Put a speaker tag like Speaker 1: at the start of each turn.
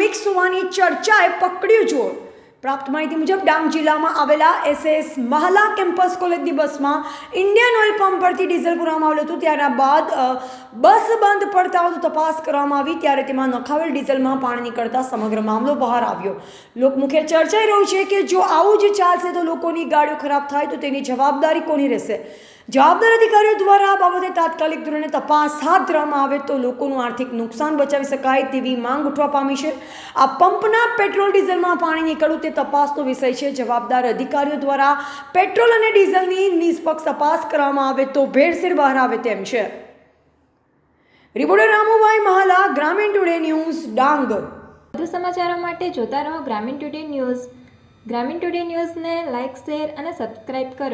Speaker 1: Mix હોવાની ચર્ચાએ પકડ્યું જોર. પ્રાપ્ત માહિતી મુજબ, ડાંગ જિલ્લામાં આવેલા એસએસ મહલા કેમ્પસ કોલેજની બસમાં ઇન્ડિયન ઓઇલ પંપ પરથી ડીઝલ પુરાવામાં આવ્યું હતું. ત્યારબાદ બાદ બસ બંધ પડતા તપાસ કરવામાં આવી. ત્યારે તેમાં નખાવેલ ડીઝલમાં પાણી નીકળતા સમગ્ર મામલો બહાર આવ્યો. લોકમુખે ચર્ચાઈ રહ્યું છે કે જો આવું જ ચાલશે તો લોકોની ગાડીઓ ખરાબ થાય તો તેની જવાબદારી કોની રહેશે? જવાબદાર અધિકારીઓ દ્વારા આ બાબતે તાત્કાલિક ધોરણે તપાસ હાથ ધરવામાં આવે તો લોકોનું આર્થિક નુકસાન બચાવી શકાય તેવી માંગ ઉઠવા પામી છે. આ પંપના પેટ્રોલ ડીઝલમાં પાણી નીકળવું તે તપાસનો વિષય છે. જવાબદાર અધિકારીઓ દ્વારા પેટ્રોલ અને ડીઝલની નિષ્પક્ષ તપાસ કરવામાં આવે તો ભેળસેળ બહાર આવે તેમ છે. રિપોર્ટર રામુભાઈ મહાલા, ગ્રામીણ ટુડે ન્યૂઝ, ડાંગ.
Speaker 2: વધુ સમાચારો માટે જોતા રહો Gramin today news. Gramin today ન્યૂઝને લાઇક શેર અને સબસ્ક્રાઇબ કરો.